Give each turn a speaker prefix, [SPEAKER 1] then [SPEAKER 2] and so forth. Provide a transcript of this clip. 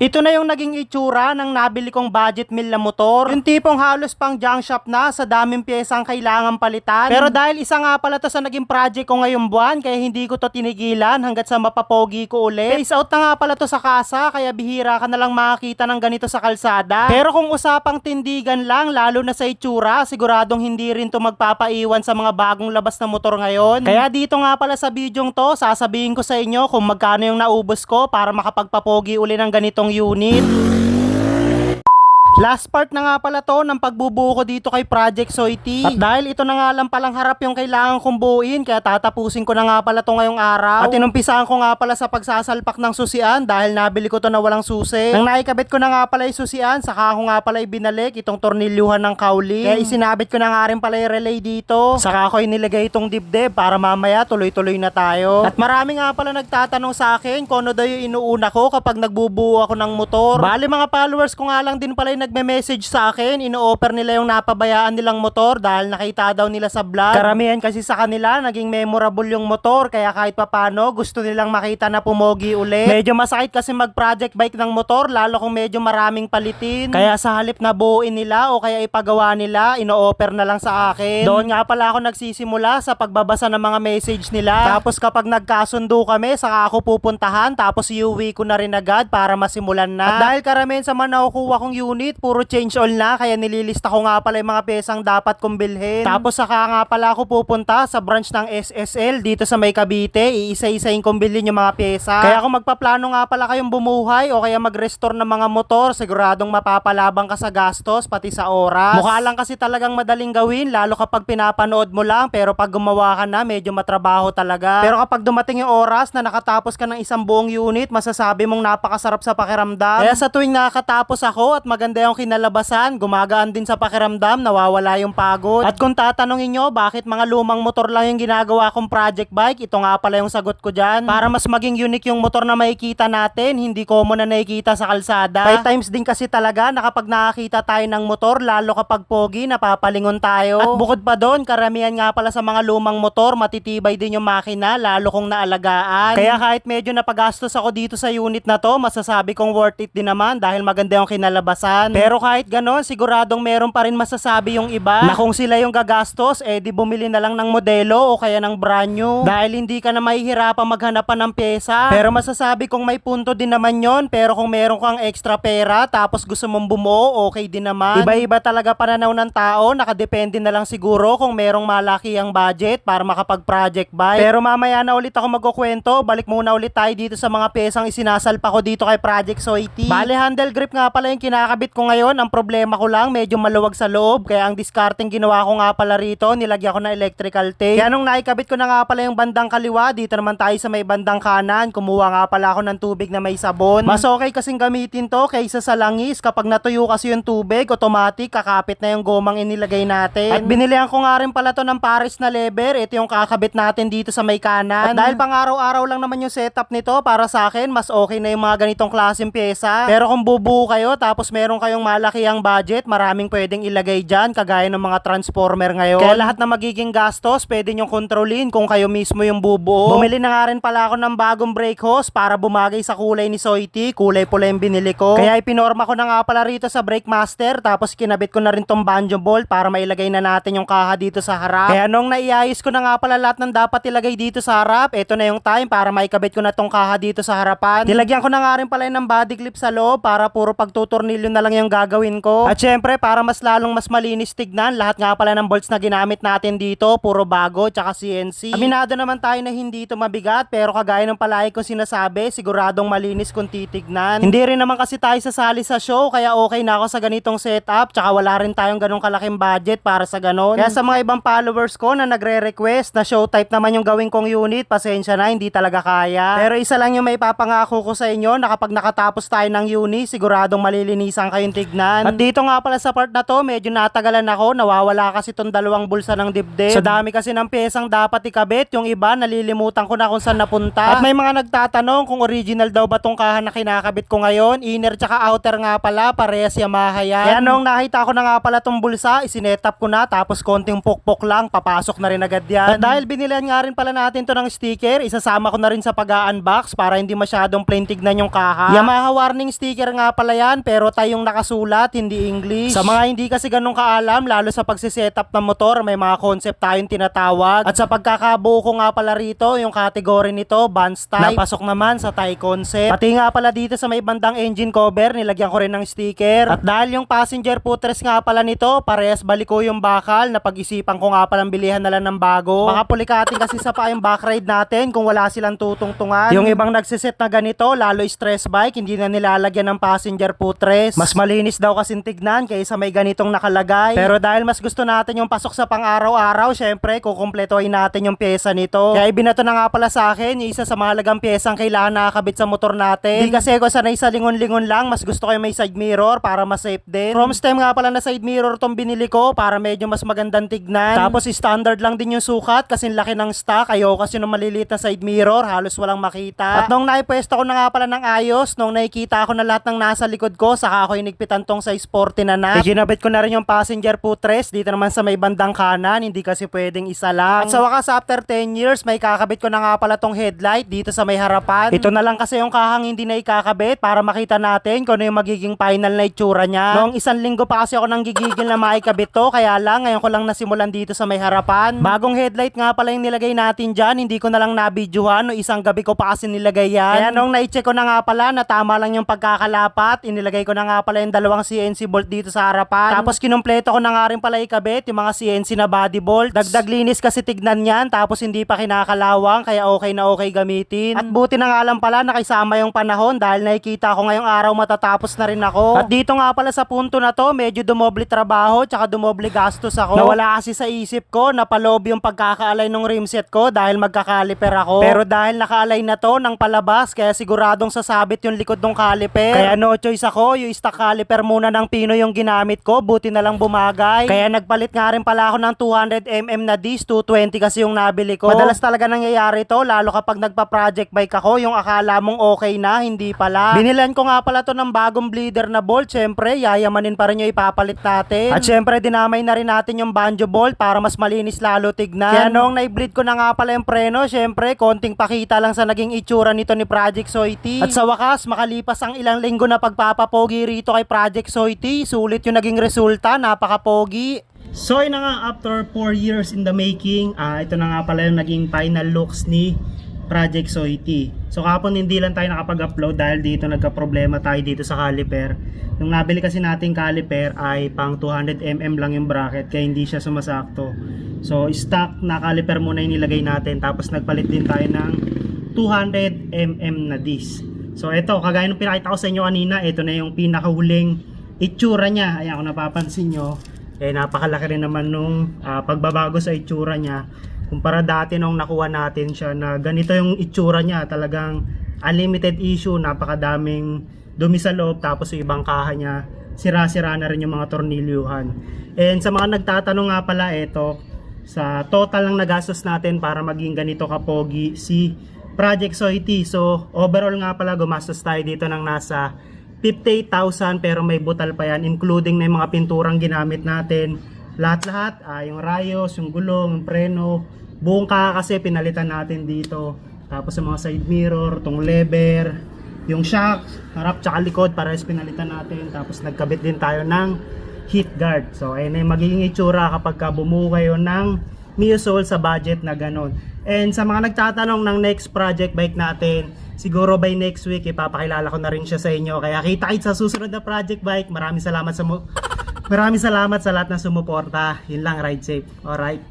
[SPEAKER 1] Ito na yung naging itsura ng nabili kong budget meal na motor. Yung tipong halos pang junk shop na sa daming pyesang kailangan palitan. Pero dahil isa nga pala to sa naging project ko ngayong buwan, kaya hindi ko to tinigilan hanggat sa mapapogi ko ulit. Face out na nga pala to sa kasa, kaya bihira ka na lang makakita ng ganito sa kalsada. Pero kung usapang tindigan lang, lalo na sa itsura, siguradong hindi rin to magpapaiwan sa mga bagong labas na motor ngayon. Kaya dito nga pala sa bidyong to, sasabihin ko sa inyo kung magkano yung naubos ko para makapagpapogi uli ng ganitong unit. Last part na nga pala to ng pagbubuo ko dito kay Project Soiti. At dahil ito na nga lang palang harap yung kailangan kong buuin, kaya tatapusin ko na nga pala to ngayong araw. At inumpisahan ko nga pala sa pagsasalpak ng susian dahil nabili ko to na walang susi. Nang naikabit ko na nga pala yung susian, saka ko nga pala ibinalik itong tornilyuhan ng kauli. Kaya isinabit ko na nga rin pala yung relay dito. Saka ko inilagay itong dibdib para mamaya tuloy-tuloy na tayo. At marami nga pala nagtatanong sa akin kung ano daw yung inuuna ko kapag nagbubuo ako ng motor. Bali mga followers ko nga lang din pala yung nagme-message sa akin, ino-offer nila yung napabayaan nilang motor dahil nakita daw nila sa vlog. Karamihan kasi sa kanila, naging memorable yung motor kaya kahit papano gusto nilang makita na pumogi uli. Medyo masakit kasi mag-project bike ng motor lalo kung medyo maraming palitin. Kaya sa halip na buuin nila o kaya ipagawa nila, ino-offer na lang sa akin. Doon nga pala ako nagsisimula sa pagbabasa ng mga message nila. Tapos kapag nagkasundo kami, saka ako pupuntahan tapos iuwi ko na rin agad para masimulan na. At dahil karamihan sa mga nakukuha kong unit, puro change all na kaya nililista ko nga pala yung mga pesang dapat kong bilhin. Tapos saka nga pala ako pupunta sa branch ng SSL dito sa May Cavite, iisa-isahin kong bilhin yung mga pyesa. Kaya kung magpaplano nga pala kayong bumuhay o kaya mag-restore ng mga motor, siguradong mapapalabang ka sa gastos pati sa oras. Mukha lang kasi talagang madaling gawin lalo kapag pinapanood mo lang pero pag gumawa ka na medyo matrabaho talaga. Pero kapag dumating yung oras na nakatapos ka ng isang buong unit, masasabi mong napakasarap sa pakiramdam. Kaya sa tuwing nakakatapos ako at maganda yung kinalabasan, gumagaan din sa pakiramdam, nawawala yung pagod. At kung tatanungin nyo bakit mga lumang motor lang yung ginagawa kong project bike, ito nga pala yung sagot ko dyan. Para mas maging unique yung motor na makikita natin, hindi common na nakikita sa kalsada. Five times din kasi talaga na nakakita tayo ng motor, lalo kapag pogi, napapalingon tayo. At bukod pa doon, karamihan nga pala sa mga lumang motor, matitibay din yung makina, lalo kung naalagaan. Kaya kahit medyo napagastos ako dito sa unit na to, masasabi kong worth it din naman dahil maganda yung kinalabasan. Pero kahit ganon, siguradong meron pa rin masasabi yung iba na kung sila yung gagastos, eh di bumili na lang ng modelo o kaya ng brand new. Dahil hindi ka na mahihirapan maghanapan ng pyesa. Pero masasabi kong may punto din naman yon pero kung meron kang extra pera tapos gusto mong bumuo, okay din naman. Iba-iba talaga pananaw ng tao, nakadepende na lang siguro kung merong malaki ang budget para makapag-project bike. Pero mamaya na ulit ako magkukwento, balik muna ulit tayo dito sa mga pyesang isinasalpa ko dito kay Project Soiti. Bale handle grip nga pala yung kinakabit ko ngayon, ang problema ko lang medyo maluwag sa loob, kaya ang discarding ginawa ko nga pala rito, nilagyan ko ng electrical tape. Kaya nung naikabit ko na nga pala yung bandang kaliwa, dito naman tayo sa may bandang kanan, kumuha nga pala ako ng tubig na may sabon. Mas okay kasing gamitin to kaysa sa langis, kapag natuyo kasi yung tubig, automatic kakapit na yung gomang inilagay natin. At binilihan ko nga rin pala to ng Paris na lever, ito yung kakabit natin dito sa may kanan. At dahil pang araw-araw lang naman yung setup nito, para sa akin, mas okay na yung mga ganitong klaseng pyesa. Pero kung bubuo kayo, tapos meron kayong malaki ang budget, maraming pwedeng ilagay dyan, kagaya ng mga transformer ngayon. Kaya lahat na magiging gastos, pwede nyong kontrolin kung kayo mismo yung bubuo. Bumili na nga rin pala ako ng bagong brake hose para bumagay sa kulay ni Soiti. Kulay pula yung binili ko. Kaya ipinorma ko na nga pala rito sa brake master, tapos kinabit ko na rin tong banjo bolt para mailagay na natin yung kaha dito sa harap. Kaya nung naiayos ko na nga pala lahat ng dapat ilagay dito sa harap, eto na yung time para maikabit ko na tong kaha dito sa harapan. Nilagyan ko na nga rin pala ng body clip sa loob para puro pagtutornilyo na lang yung gagawin ko. At syempre, para mas lalong mas malinis tignan, lahat nga pala ng bolts na ginamit natin dito, puro bago, tsaka CNC. Aminado naman tayo na hindi ito mabigat, pero kagaya ng palagi kong sinasabi, siguradong malinis kung titignan. Hindi rin naman kasi tayo sasali sa show, kaya okay na ako sa ganitong setup, tsaka wala rin tayong ganong kalaking budget para sa ganon. Kaya sa mga ibang followers ko na nagre-request na show type naman yung gawin kong unit, pasensya na, hindi talaga kaya. Pero isa lang yung may papangako ko sa inyo na kapag nakatapos tayo ng uni, siguradong malilinisan kayo natin tignan. At dito nga pala sa part na to, medyo natagalan ako. Nawawala kasi tong dalawang bulsa ng dibdib. Sa dami kasi ng pyesang dapat ikabit, yung iba nalilimutan ko na kung saan napunta. At may mga nagtatanong kung original daw ba tong kahan na kinakabit ko ngayon. Inner tsaka outer nga pala, parehas Yamaha yan. Kaya nung nakita ko na nga pala tong bulsa, isinetap ko na tapos konting pukpok lang, papasok na rin agad yan. At dahil binilan nga rin pala natin to ng sticker, isasama ko na rin sa pag-unbox para hindi masyadong plain tignan yung kaha. Yamaha warning sticker nga pala yan, pero tayong nakasulat, hindi English. Sa mga hindi kasi ganun kaalam, lalo sa pagsisetup ng motor, may mga concept tayong tinatawag. At sa pagkakabuo ko nga pala rito, yung category nito, Vans type, napasok naman sa Thai concept. Pati nga pala dito sa may bandang engine cover, nilagyan ko rin ng sticker. At dahil yung passenger footrest nga pala nito, parehas baliko yung bakal, napag-isipan ko nga palang bilihan na lang ng bago. Baka pulikatin kasi sa pa yung back ride natin kung wala silang tutungtungan. Yung ibang nagsiset na ganito, lalo stress bike, hindi na nilalagyan ng passenger footrest. Mas malinis daw kasi tignan kaysa may ganitong nakalagay. Pero dahil mas gusto natin yung pasok sa pang-araw-araw, syempre, kukumpletuhin natin yung pyesa nito. Kaya ibinato na nga pala sa akin, yung isa sa mahalagang pyesang kailangan nakakabit sa motor natin. Di kasi ako sanay sa lingon-lingon lang, mas gusto ko yung may side mirror para mas safe din. From stem nga pala na side mirror tong binili ko para medyo mas magandang tignan. Tapos standard lang din yung sukat kasi laki ng stock. Ayoko kasi nung maliliit na side mirror, halos walang makita. At nung naipwesto ko na nga pala ng ayos, nung nakikita ko na lahat ng nasa likod ko, saka ako inigpitan tong size 40 na na. Iginabit ko na rin yung passenger footrest dito naman sa may bandang kanan, hindi kasi pwedeng isa lang. At sa wakas after 10 years, may kakabit ko na nga pala tong headlight dito sa may harapan. Ito na lang kasi yung kahang hindi na ikakabit para makita natin kung ano yung magiging final na itsura niya. Noong isang linggo pa kasi ako nang gigigil na maikabit to, kaya lang ngayon ko lang nasimulan dito sa may harapan. Bagong headlight nga pala yung nilagay natin dyan, hindi ko na lang nabidyohan, no isang gabi ko pa kasi nilagay yan. Kaya nung na-check ko na nga pala na tama lang yung pagkakalapat, inilagay ko na nga pala yung dalawang CNC bolt dito sa harapan. Tapos kinumpleto ko na nga rin pala ikabit yung mga CNC na body bolt. Dagdag linis kasi tignan yan, tapos hindi pa kinakalawang, kaya okay na okay gamitin. At buti na nga lang pala nakisama yung panahon dahil nakikita ko ngayong araw matatapos na rin ako. At dito nga pala sa punto na to, medyo dumoble trabaho tsaka dumoble gastos ako. Nawala kasi sa isip ko na palob yung pagkakaalay ng rimset ko dahil magkakaliper ako. Pero dahil nakaalay na to ng palabas, kaya siguradong sasabit yung likod ng caliper. Kaya no choice ako, yung stock caliper muna ng Pino yung ginamit ko, buti na lang bumagay. Kaya nagpalit nga rin pala ako ng 200mm na disc, 220 kasi yung nabili ko. Madalas talaga nangyayari to, lalo kapag nagpa-project bike ako, yung akala mong okay na, hindi pala. Binilan ko nga pala to ng bagong bleeder na bolt, syempre, yayamanin pa rin yung ipapalit natin. At syempre, dinamay na rin natin yung banjo bolt para mas malinis lalo tignan. Kaya noong na-bleed ko na nga pala yung preno, syempre, konting pakita lang sa naging itsura nito ni Project Soiti. At sa wakas, makalipas ang ilang linggo na pagpapapogi rito kay Project Soiti, sulit yung naging resulta, napakapogi. So yun na nga, after 4 years in the making, ah ito na nga pala yung naging final looks ni Project Soiti. So kapon hindi lang tayo nakapag-upload dahil dito nagka-problema tayo dito sa caliper. Yung nabili kasi nating caliper ay pang 200mm lang yung bracket kaya hindi siya sumasakto. So stock na caliper muna yung nilagay natin tapos nagpalit din tayo ng 200mm na disc. So ito, kagaya ng pinakita ko sa inyo kanina, ito na yung pinakahuling itsura niya. Ayan kung napapansin nyo, eh napakalaki rin naman nung ah, pagbabago sa itsura niya kumpara dati nung nakuha natin siya na ganito yung itsura niya talagang unlimited issue napakadaming dumi sa loob tapos yung ibang kaha niya sira-sira na rin yung mga tornilyuhan and sa mga nagtatanong nga pala ito sa total ng nagastos natin para maging ganito kapogi si Project. Soiti so overall nga pala gumastos tayo dito ng nasa 58,000 pero may butal pa yan including na yung mga pinturang ginamit natin. Lahat-lahat ah, yung rayos, yung gulong, yung preno buong kaka kasi pinalitan natin dito. Tapos yung mga side mirror, tong lever yung shock, harap tsaka likod parehas pinalitan natin. Tapos nagkabit din tayo ng heat guard. So ayun na yung magiging itsura kapag ka bumuo kayo ng Miosol sa budget na ganon and sa mga nagtatanong ng next project bike natin siguro by next week ipapakilala ko na rin siya sa inyo kaya kita-kits sa susunod na project bike maraming salamat sa mo Maraming salamat sa lahat ng sumuporta. Yun lang, ride safe. Alright.